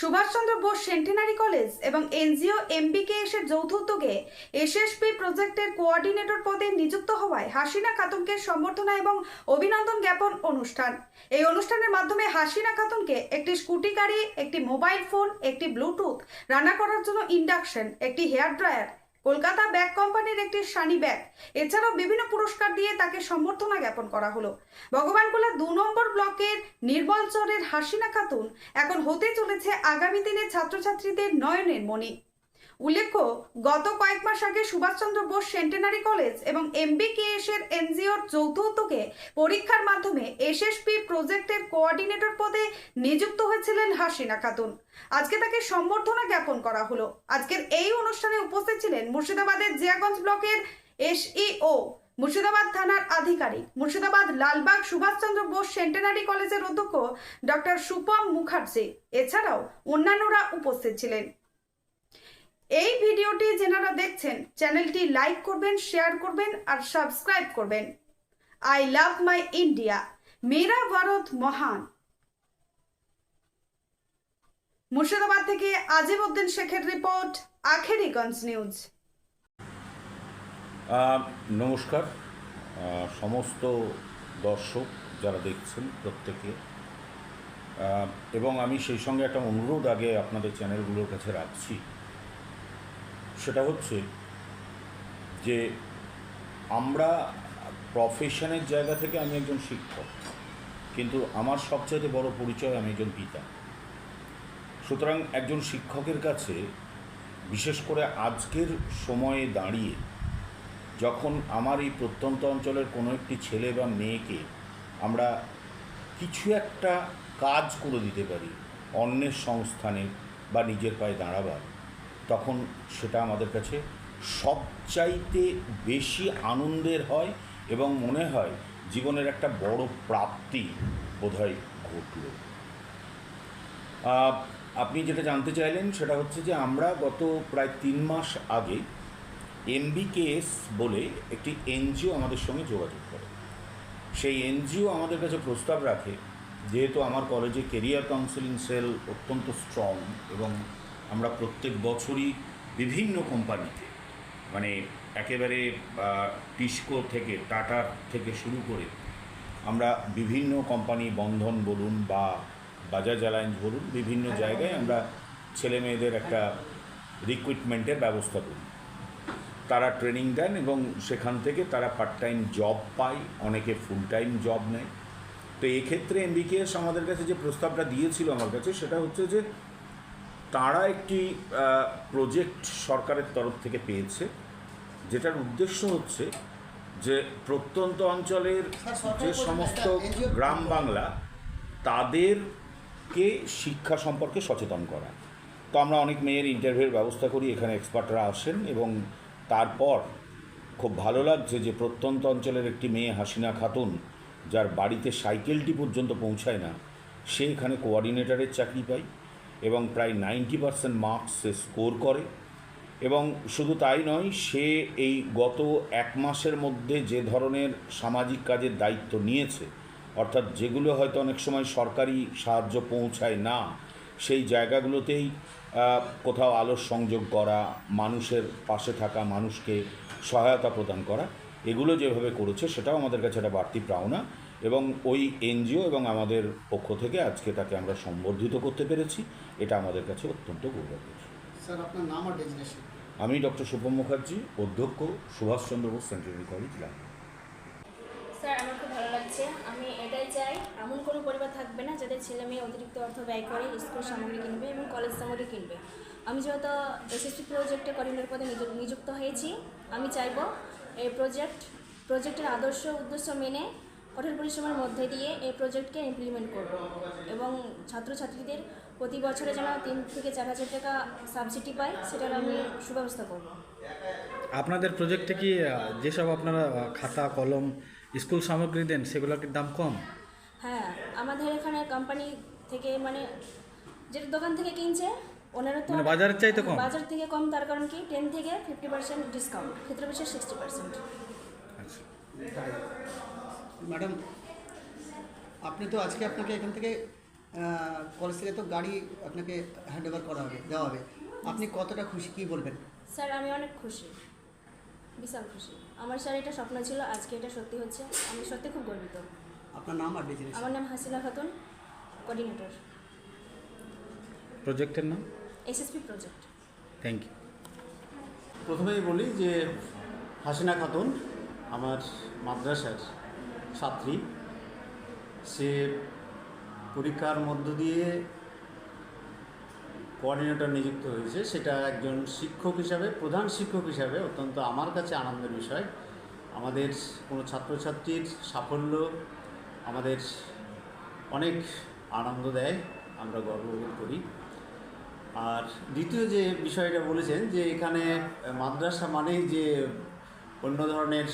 Subhash Chandra Bose centenary college এবং NGO MBK এসের যৌথ উদ্যোগে এসএসপি প্রজেক্টের কোঅর্ডিনেটর পদে নিযুক্ত হওয়ায় হাসিনা খাতুনকে সম্বর্ধনা এবং অভিনন্দন জ্ঞাপন অনুষ্ঠান। এই অনুষ্ঠানের মাধ্যমে হাসিনা খাতুনকে একটি স্কুটি গাড়ি, একটি মোবাইল ফোন, একটি ব্লুটুথ রান্না করার জন্য ইন্ডাকশন একটি হেয়ার ড্রায়ার কলকাতা ব্যাগ কোম্পানির একটি সানি ব্যাগ। এছাড়াও বিভিন্ন পুরস্কার দিয়ে তাকে সম্বর্ধনা জ্ঞাপন করা হলো। ভগবানগোলা দু নম্বর ব্লকের নির্বলচরের হাসিনা খাতুন এখন হতে চলেছে আগামী দিনে ছাত্রছাত্রীদের নয়নের মণি। উল্লেখ্য, গত কয়েক মাস আগে সুভাষচন্দ্র বোস সেন্টেনারি কলেজ এবং এমবিকেএস এর এনজিওর যৌথ উদ্যোগে পরীক্ষার মাধ্যমে এসএসপি প্রজেক্টের কোঅর্ডিনেটর পদে নিযুক্ত হয়েছিলেন হাসিনা খাতুন। আজকে তাকে সম্বর্ধনা জ্ঞাপন করা হলো। আজকের এই অনুষ্ঠানে উপস্থিত ছিলেন মুর্শিদাবাদের জিয়াগঞ্জ ব্লকের এসইও মুর্শিদাবাদ থানার আধিকারিক, মুর্শিদাবাদ লালবাগ সুভাষচন্দ্র বোস সেন্টেনারি কলেজের অধ্যক্ষ ডক্টর সুপম মুখার্জি। এছাড়াও অন্যান্যরা উপস্থিত ছিলেন। এই ভিডিওটি যেনারা দেখছেন, চ্যানেলটি লাইক করবেন, শেয়ার করবেন আর সাবস্ক্রাইব করবেন। I love my India. মেরা ভারত মহান। মুর্শিদাবাদ থেকে আজিব উদ্দিন শেখের রিপোর্ট, আখেরিগঞ্জ নিউজ। নমস্কার। সমস্ত দর্শক যারা দেখছেন প্রত্যেকে এবং আমি সেই সঙ্গে একটা অনুরোধ আগে আপনাদের চ্যানেলগুলোর কাছে রাখছি। সেটা হচ্ছে যে আমরা প্রফেশনের জায়গা থেকে আমি একজন শিক্ষক, কিন্তু আমার সবচেয়ে বড় পরিচয় আমি একজন পিতা। সুতরাং একজন শিক্ষকের কাছে, বিশেষ করে আজকের সময়ে দাঁড়িয়ে, যখন আমার এই প্রত্যন্ত অঞ্চলের কোনো একটি ছেলে বা মেয়েকে আমরা কিছু একটা কাজ করে দিতে পারি, অন্যের সংস্থানে বা নিজের পায়ে দাঁড়াবার তখন সেটা আমাদের কাছে সবচাইতে বেশি আনন্দের হয় এবং মনে হয় জীবনের একটা বড় প্রাপ্তি বোধহয় ঘটল। আপনি যেটা জানতে চাইলেন সেটা হচ্ছে যে আমরা গত প্রায় তিন মাস আগে এমবিকেএস বলে একটি এনজিও আমাদের সঙ্গে যোগাযোগ করে। সেই এনজিও আমাদের কাছে প্রস্তাব রাখে, যেহেতু আমার কলেজে কেরিয়ার কাউন্সিলিং সেল অত্যন্ত স্ট্রং এবং আমরা প্রত্যেক বছরই বিভিন্ন কোম্পানিতে মানে একেবারে টিস্কো থেকে, টাটার থেকে শুরু করে আমরা বিভিন্ন কোম্পানি বন্ধন বলুন বা বাজাজ অ্যালায়েন্স বলুন, বিভিন্ন জায়গায় আমরা ছেলে মেয়েদের একটা রিক্রুটমেন্টের ব্যবস্থা করি। তারা ট্রেনিং দেন এবং সেখান থেকে তারা পার্ট টাইম জব পায়, অনেকে ফুল টাইম জব নেয়। তো এক্ষেত্রে এমবিকেএস আমাদের কাছে যে প্রস্তাবটা দিয়েছিল আমার কাছে, সেটা হচ্ছে যে তারা একটি প্রজেক্ট সরকারের তরফ থেকে পেয়েছে যেটার উদ্দেশ্য হচ্ছে যে প্রত্যন্ত অঞ্চলের যে সমস্ত গ্রাম বাংলা তাদেরকে শিক্ষা সম্পর্কে সচেতন করা। তো আমরা অনেক মেয়ের ইন্টারভিউর ব্যবস্থা করি এখানে এক্সপার্টরা আসেন এবং তারপর খুব ভালো লাগছে যে প্রত্যন্ত অঞ্চলের একটি মেয়ে হাসিনা খাতুন যার বাড়িতে সাইকেলটি পর্যন্ত পৌঁছায় না সে এখানে কোঅর্ডিনেটরের চাকরি পায়। এবং প্রায় নাইনটি পার্সেন্ট মার্কস সে স্কোর করে। এবং শুধু তাই নয়, সে এই গত এক মাসের মধ্যে যে ধরনের সামাজিক কাজের দায়িত্ব নিয়েছে, অর্থাৎ যেগুলো হয়তো অনেক সময় সরকারি সাহায্য পৌঁছায় না, সেই জায়গাগুলোতেই কোথাও আলোর সংযোগ করা, মানুষের পাশে থাকা, মানুষকে সহায়তা প্রদান করা, এগুলো যেভাবে করেছে, সেটাও আমাদের কাছে একটা বাড়তি পাওনা। এবং ওই এনজিও এবং আমাদের পক্ষ থেকে আজকে তাকে আমরা সম্বর্ধিত করতে পেরেছি। এটা আমাদের কাছে অত্যন্ত গৌরবের। স্যার আপনার নাম আর ডেজিনেশন? আমি ডক্টর শুভম মুখার্জি অধ্যক্ষ Subhash Chandra Bose central college Lalbagh. Sir আমার খুব ভালো লাগছে। আমি এটাই চাই এমন কোনো পরিবার থাকবে না যাদের ছেলে মেয়ে অতিরিক্ত অর্থ ব্যয় করে স্কুল সামগ্রী কিনবে এবং কলেজ সামগ্রী কিনবে। আমি যেহেতু এসএসসি প্রজেক্টে কর্ডিনেটর পদে নিযু- নিযুক্ত হয়েছি আমি চাইব এই প্রজেক্ট প্রজেক্টের আদর্শ উদ্দেশ্য মেনে কঠোর পরিশ্রমের মধ্যে দিয়ে এই প্রজেক্টকে ইমপ্লিমেন্ট করব। এবং ছাত্রছাত্রীদের প্রতি বছরে যেন তিন থেকে চার হাজার টাকা সাবসিডি পায় সেটার আমি সুব্যবস্থা করব। আপনাদের প্রজেক্টে কি যেসব আপনারা খাতা কলম স্কুল সামগ্রী দেন সেগুলোর কি দাম কম? হ্যাঁ আমাদের এখানে কোম্পানি থেকে মানে যেটা দোকান থেকে কিনছে ওনারা তো মানে বাজারের চাইতে কম? বাজার থেকে কম তার কারণ কি টেন থেকে ফিফটি পার্সেন্ট ডিসকাউন্ট ক্ষেত্রে বিশেষ সিক্সটি পার্সেন্ট আচ্ছা। ম্যাডাম আপনি তো আজকে আপনাকে এখান থেকে কলেজ থেকে তো গাড়ি আপনাকে হ্যান্ড ওভার করা হবে দেওয়া হবে। আপনি কতটা খুশি কি বলবেন? স্যার আমি অনেক খুশি। বিশাল খুশি। আমার স্যার এটা স্বপ্ন ছিল আজকে এটা সত্যি হচ্ছে। আমি সত্যি খুব গর্বিত। আপনার নাম আর ডেজিনেশন আমার নাম হাসিলা খাতুন কোঅর্ডিনেটর প্রজেক্টের নাম? এসএসপি প্রজেক্ট থ্যাংক ইউ প্রথমেই বলি যে হাসিনা খাতুন আমার মাদ্রাসার ছাত্রী। সে পরীক্ষার মধ্য দিয়ে কোঅর্ডিনেটর নিযুক্ত হয়েছে। সেটা একজন শিক্ষক হিসাবে, প্রধান শিক্ষক হিসাবে অত্যন্ত আমার কাছে আনন্দের বিষয়। আমাদের কোনো ছাত্রছাত্রীর সাফল্য আমাদের অনেক আনন্দ দেয়, আমরা গর্ববোধ করি। আর দ্বিতীয় যে বিষয়টা বলেছেন যে এখানে মাদ্রাসা মানেই যে অন্য ধরনের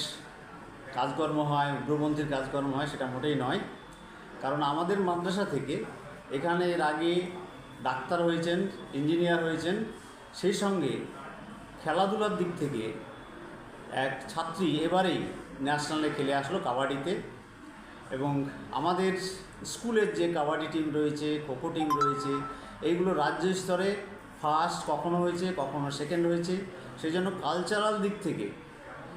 কাজকর্ম হয়, উগ্রপন্থীর কাজকর্ম হয়, সেটা মোটেই নয়। কারণ আমাদের মাদ্রাসা থেকে এখানে এর আগে ডাক্তার হয়েছেন, ইঞ্জিনিয়ার হয়েছেন, সেই সঙ্গে খেলাধুলার দিক থেকে এক ছাত্রী এবারেই ন্যাশনালে খেলে আসলো কাবাডিতে। এবং আমাদের স্কুলের যে কাবাডি টিম রয়েছে, খোখো টিম রয়েছে, এইগুলো রাজ্য স্তরে ফার্স্ট কখনো হয়েছে, কখনো সেকেন্ড হয়েছে। সেই জন্য কালচারাল দিক থেকে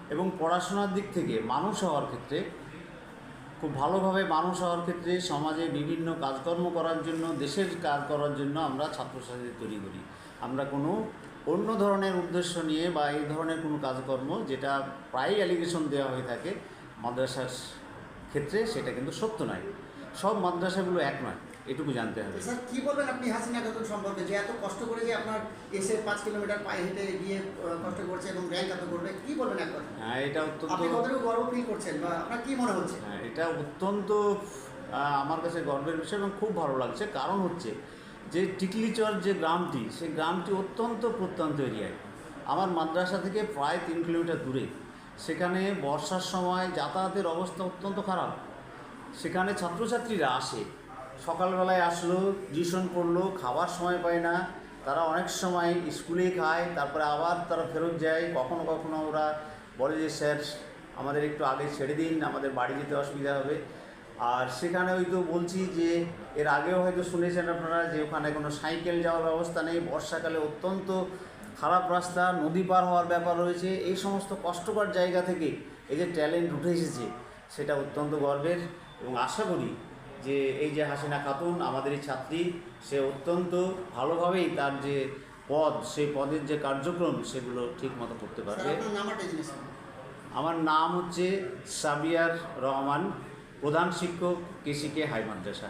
এবং পড়াশোনার দিক থেকে মানুষ হওয়ার ক্ষেত্রে, খুব ভালোভাবে মানুষ হওয়ার ক্ষেত্রে সমাজে বিভিন্ন কাজকর্ম করার জন্য, দেশের কাজ করার জন্য আমরা ছাত্রছাত্রীদের তৈরি করি। আমরা কোনো অন্য ধরনের উদ্দেশ্য নিয়ে বা এই ধরনের কোনো কাজকর্ম যেটা প্রায়ই অ্যালিগেশন দেওয়া হয়ে থাকে, মাদ্রাসার ক্ষেত্রে সেটা কিন্তু সত্য নয়। সব মাদ্রাসাগুলো এক নয়। এটুকু জানতে হবে। স্যার কি বলবেন আপনি হাসিনা খাতুন সম্পর্কে যে এত কষ্ট করে যে আপনার এসে পাঁচ কিলোমিটার পায়ে হেঁটে গিয়ে কষ্ট করছে এবং র্যাঙ্ক এত করবে কি বলবেন এক কথা হ্যাঁ এটা অত্যন্ত আপনি কতটুকু গর্ব ফিল করছেন বা আপনার কি মনে হচ্ছে? হ্যাঁ এটা অত্যন্ত আমার কাছে গর্বের বিষয় এবং খুব ভালো লাগছে। কারণ হচ্ছে যে টিকলিচর যে গ্রামটি সেই গ্রামটি অত্যন্ত প্রত্যন্ত এরিয়ায়। আমার মাদ্রাসা থেকে প্রায় তিন কিলোমিটার দূরে। সেখানে বর্ষার সময় যাতায়াতের অবস্থা অত্যন্ত খারাপ। সেখানে ছাত্রছাত্রীরা আসে। সকালবেলায় আসলো, টিউশন পড়ল খাবার সময় পায় না। তারা অনেক সময় স্কুলেই খায়, তারপরে আবার তারা ফেরত যায়। কখনো কখনো ওরা বলে যে, স্যার, আমাদের একটু আগে ছেড়ে দিন, আমাদের বাড়ি যেতে অসুবিধা হবে। আর সেখানে ওই তো বলছি যে, এর আগেও হয়তো শুনেছেন আপনারা যে, ওখানে কোনো সাইকেল যাওয়ার ব্যবস্থা নেই। বর্ষাকালে অত্যন্ত খারাপ রাস্তা, নদী পার হওয়ার ব্যাপার রয়েছে। এই সমস্ত কষ্টকর জায়গা থেকে এই যে ট্যালেন্ট উঠে এসেছে, সেটা অত্যন্ত গর্বের। এবং আশা করি যে এই যে হাসিনা খাতুন আমাদের এই ছাত্রী সে অত্যন্ত ভালোভাবেই তার যে পদ সেই পদের যে কার্যক্রম সেগুলো ঠিক মতো করতে পারবে। আমার নাম হচ্ছে সাবিয়ার রহমান প্রধান শিক্ষক কেসিকে হাই মাদ্রাসা।